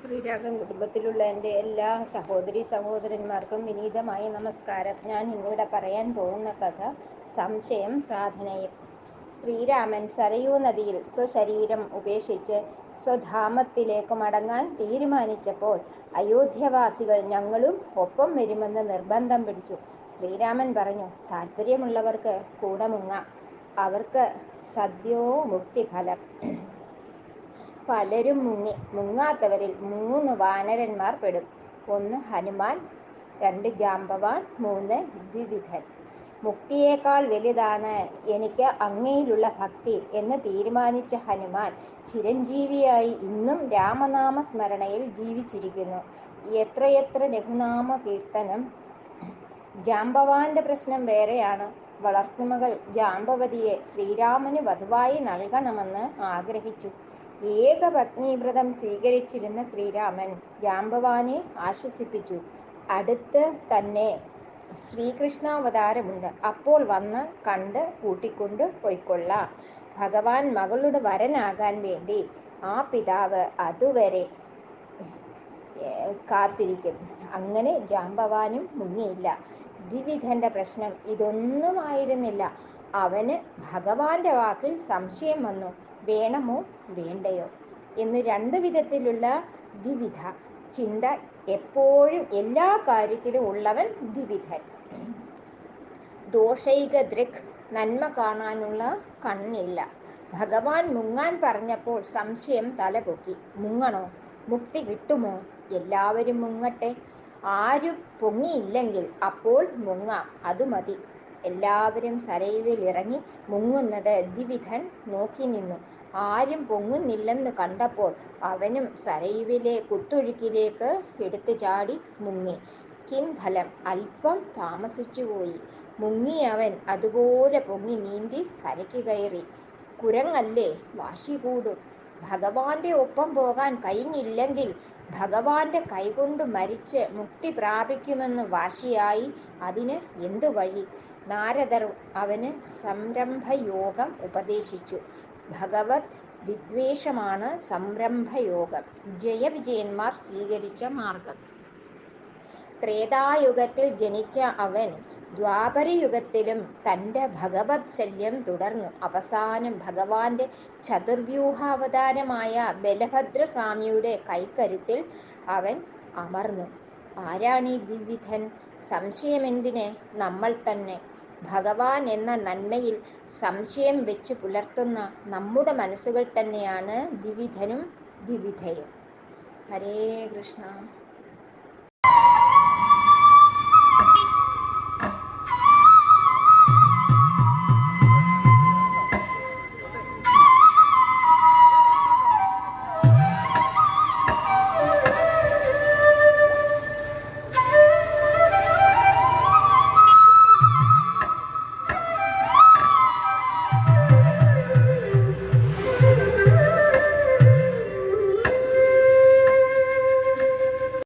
ശ്രീരാഗം കുടുംബത്തിലുള്ള എന്റെ എല്ലാ സഹോദരി സഹോദരന്മാർക്കും വിനീതമായ നമസ്കാരം. ഞാൻ ഇന്നിവിടെ പറയാൻ പോകുന്ന കഥ സംശയം സാധനയും ശ്രീരാമൻ സരയൂ നദിയിൽ സ്വശരീരം ഉപേക്ഷിച്ച് സ്വധാമത്തിലേക്ക് മടങ്ങാൻ തീരുമാനിച്ചപ്പോൾ അയോധ്യവാസികൾ ഞങ്ങളും ഒപ്പം വരുമെന്ന് നിർബന്ധം പിടിച്ചു. ശ്രീരാമൻ പറഞ്ഞു താല്പര്യമുള്ളവർക്ക് കൂടെ മുങ്ങാം. അവർക്ക് സദ്യോ മുക്തിഫലം പലരും മുങ്ങി മുങ്ങാത്തവരിൽ മൂന്ന് വാനരന്മാർ പെടും. ഒന്ന് ഹനുമാൻ രണ്ട് ജാമ്പവാൻ മൂന്ന് ദ്വിവിധൻ. മുക്തിയേക്കാൾ വലുതാണ് എനിക്ക് അങ്ങയിലുള്ള ഭക്തി എന്ന് തീരുമാനിച്ച ഹനുമാൻ ചിരഞ്ജീവിയായി ഇന്നും രാമനാമ സ്മരണയിൽ ജീവിച്ചിരിക്കുന്നു. എത്രയെത്ര രഘുനാമ കീർത്തനം ജാമ്പവാന്റെ പ്രശ്നം വേറെയാണ്. വളർത്തുമകൾ ജാമ്പവതിയെ ശ്രീരാമന് വധുവായി നൽകണമെന്ന് ആഗ്രഹിച്ചു. ഏകപത്നീവ്രതം സ്വീകരിച്ചിരുന്ന ശ്രീരാമൻ ജാമ്പവാനെ ആശ്വസിപ്പിച്ചു. അടുത്ത് തന്നെ ശ്രീകൃഷ്ണാവതാരമുണ്ട്. അപ്പോൾ വന്ന് കണ്ട് കൂട്ടിക്കൊണ്ട് പൊയ്ക്കൊള്ളാം. ഭഗവാൻ മകളുടെ വരനാകാൻ വേണ്ടി ആ പിതാവ് അതുവരെ കാത്തിരിക്കും. അങ്ങനെ ജാമ്പവാനും മുങ്ങിയില്ല. ദ്വിവിധന്റെ പ്രശ്നം ഇതൊന്നും ആയിരുന്നില്ല അവന് ഭഗവാന്റെ വാക്കിൽ സംശയം വന്നു. വേണമോ? വേണ്ടയോ? എന്ന് രണ്ട് വിധത്തിലുള്ള ദ്വിവിധ. ചിന്ത എപ്പോഴും എല്ലാ കാര്യത്തിലും ഉള്ളവൻ ദ്വിവിധൻ. ദോഷൈക ദൃക് നന്മ കാണാനുള്ള കണ്ണില്ല. ഭഗവാൻ മുങ്ങാൻ പറഞ്ഞപ്പോൾ സംശയം തലപൊക്കി. മുങ്ങണോ? മുക്തി കിട്ടുമോ? എല്ലാവരും മുങ്ങട്ടെ. ആരും പൊങ്ങിയില്ലെങ്കിൽ അപ്പോൾ മുങ്ങാം. അത് മതി. എല്ലാവരും സരയുവിൽ ഇറങ്ങി മുങ്ങുന്നത് ദ്വിവിധൻ നോക്കി നിന്നു. ആരും പൊങ്ങുന്നില്ലെന്ന് കണ്ടപ്പോൾ അവനും സരയുവിലെ കുത്തൊഴുക്കിലേക്ക് എടുത്തു ചാടി മുങ്ങി. കിം ഫലം അല്പം താമസിച്ചുപോയി മുങ്ങിയവൻ അതുപോലെ പൊങ്ങി നീന്തി കരയ്ക്ക് കയറി. കുരങ്ങല്ലേ വാശി കൂടും. ഭഗവാന്റെ ഒപ്പം പോകാൻ കഴിഞ്ഞില്ലെങ്കിൽ ഭഗവാന്റെ കൈകൊണ്ട് മരിച്ച് മുക്തി പ്രാപിക്കുമെന്ന് വാശിയായി. അതിന് എന്തു വഴി നാരദർ അവന് സംരംഭയോഗം ഉപദേശിച്ചു. ഭഗവത് വിദ്വേഷമാണ് സംരംഭയോഗം. ജയവിജയന്മാർ സ്വീകരിച്ച മാർഗം. ത്രേതായുഗത്തിൽ ജനിച്ച അവൻ ദ്വാപരയുഗത്തിലും തന്റെ ഭഗവത് ശല്യം തുടർന്നു. അവസാനം ഭഗവാന്റെ ചതുർവ്യൂഹാവതാരമായ ബലഭദ്രസ്വാമിയുടെ കൈക്കരുത്തിൽ അവൻ അമർന്നു. ആരാണീ ദിവിധൻ സംശയമെന്തിന്? നമ്മൾ തന്നെ ഭഗവാൻ എന്ന നന്മയിൽ സംശയം വെച്ച് പുലർത്തുന്ന നമ്മുടെ മനസ്സുകൾ തന്നെയാണ് ദ്വിവിധനും ദ്വിവിധയും. ഹരേ കൃഷ്ണ.